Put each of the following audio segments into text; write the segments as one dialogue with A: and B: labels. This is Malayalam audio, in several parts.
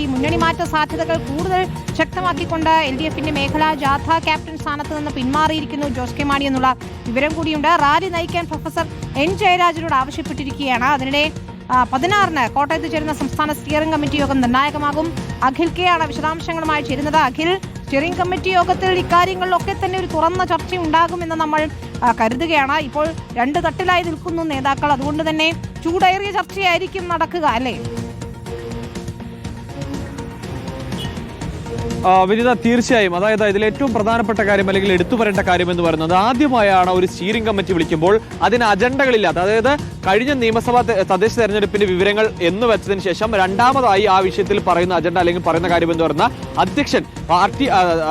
A: ഈ മുന്നണി മാറ്റ സാധ്യതകൾ കൂടുതൽ ശക്തമാക്കിക്കൊണ്ട് എൽ ഡി എഫിന്റെ മേഖലാ ജാഥ ക്യാപ്റ്റൻ സ്ഥാനത്ത് നിന്ന് പിന്മാറിയിരിക്കുന്നു. ജോസ് കെ മാണി എന്നുള്ള വിവരം കൂടിയുണ്ട്. റാലി നയിക്കാൻ പ്രൊഫസർ എൻ ജയരാജനോട് ആവശ്യപ്പെട്ടിരിക്കുകയാണ്. അതിനിടെ പതിനാറിന് കോട്ടയത്ത് ചേരുന്ന സംസ്ഥാന സ്റ്റിയറിംഗ് കമ്മിറ്റി യോഗം നിർണായകമാകും. അഖിൽ കെ ആണ് വിശദാംശങ്ങളുമായി ചേരുന്നത്. അഖിൽ സ്റ്റിയറിംഗ് കമ്മിറ്റി യോഗത്തിൽ ഇക്കാര്യങ്ങളിലൊക്കെ തന്നെ ഒരു തുറന്ന ചർച്ച ഉണ്ടാകുമെന്ന് നമ്മൾ കരുതുകയാണ്. ഇപ്പോൾ രണ്ട് തട്ടിലായി നിൽക്കുന്നു നേതാക്കൾ. അതുകൊണ്ട് തന്നെ ചൂടേറിയ ചർച്ചയായിരിക്കും നടക്കുക അല്ലേ?
B: വിനിത തീർച്ചയായും. അതായത് ഇതിൽ ഏറ്റവും പ്രധാനപ്പെട്ട കാര്യം അല്ലെങ്കിൽ എടുത്തു പറയേണ്ട കാര്യം എന്ന് പറയുന്നത് ആദ്യമായാണ് ഒരു സ്റ്റിയറിംഗ് കമ്മിറ്റി വിളിക്കുമ്പോൾ അതിന് അജണ്ടകളില്ലാത്ത അതായത് കഴിഞ്ഞ നിയമസഭാ തദ്ദേശ തെരഞ്ഞെടുപ്പിന്റെ വിവരങ്ങൾ എന്ന് വെച്ചതിന് ശേഷം രണ്ടാമതായി ആ വിഷയത്തിൽ പറയുന്ന അജണ്ട അല്ലെങ്കിൽ പറയുന്ന കാര്യം എന്ന് പറയുന്ന അധ്യക്ഷൻ പാർട്ടി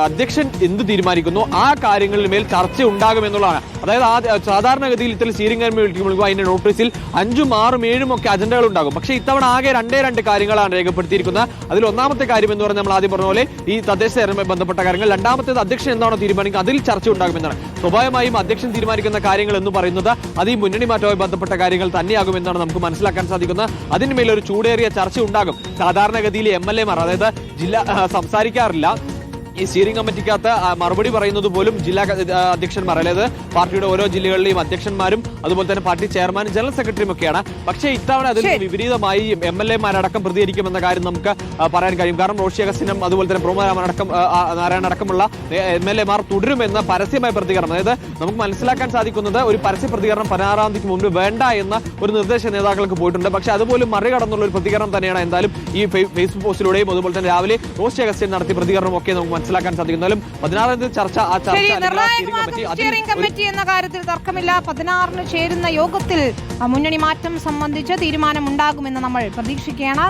B: അധ്യക്ഷൻ എന്ത് തീരുമാനിക്കുന്നു ആ കാര്യങ്ങളിൽ മേൽ ചർച്ച ഉണ്ടാകും എന്നുള്ളതാണ്. അതായത് സാധാരണഗതിയിൽ ഇത്തരം സ്റ്റിയറിംഗ് കമ്മിറ്റി വിളിക്കുമ്പോൾ അതിന്റെ നോട്ടീസിൽ അഞ്ചും ആറും ഏഴും ഒക്കെ അജണ്ടകൾ ഉണ്ടാകും പക്ഷേ ഇത്തവണ ആകെ രണ്ടേ രണ്ട് കാര്യങ്ങളാണ് രേഖപ്പെടുത്തിയിരിക്കുന്നത്. അതിൽ ഒന്നാമത്തെ കാര്യം എന്ന് പറഞ്ഞാൽ നമ്മൾ ആദ്യം പറഞ്ഞ പോലെ ഈ തദ്ദേശ തെരഞ്ഞെടുപ്പുമായി ബന്ധപ്പെട്ട കാര്യങ്ങൾ. രണ്ടാമത്തേത് അധ്യക്ഷൻ എന്താണോ തീരുമാനിക്കുക അതിൽ ചർച്ച ഉണ്ടാകുമെന്നാണ്. സ്വാഭാവികമായും അധ്യക്ഷൻ തീരുമാനിക്കുന്ന കാര്യങ്ങൾ എന്ന് പറയുന്നത് അത് ഈ മുന്നണി മാറ്റവുമായി ബന്ധപ്പെട്ട കാര്യങ്ങൾ തന്നെയാകുമെന്നാണ് നമുക്ക് മനസ്സിലാക്കാൻ സാധിക്കുന്നത്. അതിന്മേൽ ഒരു ചൂടേറിയ ചർച്ച ഉണ്ടാകും. സാധാരണഗതിയിൽ എം എൽ എമാർ അതായത് ജില്ല സംസാരിക്കാറില്ല. ഈ സ്റ്റിയറിംഗ് കമ്മിറ്റിക്കകത്ത് മറുപടി പറയുന്നത് പോലും ജില്ലാ അധ്യക്ഷന്മാർ അതായത് പാർട്ടിയുടെ ഓരോ ജില്ലകളിലെയും അധ്യക്ഷന്മാരും അതുപോലെ തന്നെ പാർട്ടി ചെയർമാനും ജനറൽ സെക്രട്ടറിയും ഒക്കെയാണ്. പക്ഷേ ഇത്തവണ അതിൽ. വിപരീതമായി എം എൽ എമാരടക്കം പ്രതികരിക്കുമെന്ന കാര്യം നമുക്ക് പറയാൻ കഴിയും. കാരണം റോഷി അഗസ്റ്റിനും അതുപോലെ തന്നെ ബ്രഹ്മരാമനടക്കം നാരായണ അടക്കമുള്ള എം എൽ എമാർ തുടരുമെന്ന പരസ്യമായ പ്രതികരണം. അതായത് നമുക്ക് മനസ്സിലാക്കാൻ സാധിക്കുന്നത് ഒരു പരസ്യ പ്രതികരണം പതിനാറാം തീയതിക്ക് മുമ്പ് വേണ്ട എന്ന ഒരു നിർദ്ദേശം നേതാക്കൾക്ക് പോയിട്ടുണ്ട്. പക്ഷേ അതുപോലും മറികടന്നുള്ള ഒരു പ്രതികരണം തന്നെയാണ് എന്തായാലും ഈ ഫേസ്ബുക്ക് പോസ്റ്റിലൂടെയും അതുപോലെ തന്നെ രാവിലെ റോഷി അഗസ്റ്റിൻ നടത്തിയ പ്രതികരണം ഒക്കെ നമുക്ക് മനസ്സിലാക്കാൻ സാധിക്കും എന്നാലും പതിനാറാം തീയതി ചർച്ച ആ ചർച്ച കമ്മിറ്റി
A: എന്ന കാര്യത്തിൽ തർക്കമില്ല. പതിനാറിന് ചേരുന്ന യോഗത്തിൽ മുന്നണി മാറ്റം സംബന്ധിച്ച് തീരുമാനമുണ്ടാകുമെന്ന് നമ്മൾ പ്രതീക്ഷിക്കുകയാണ്.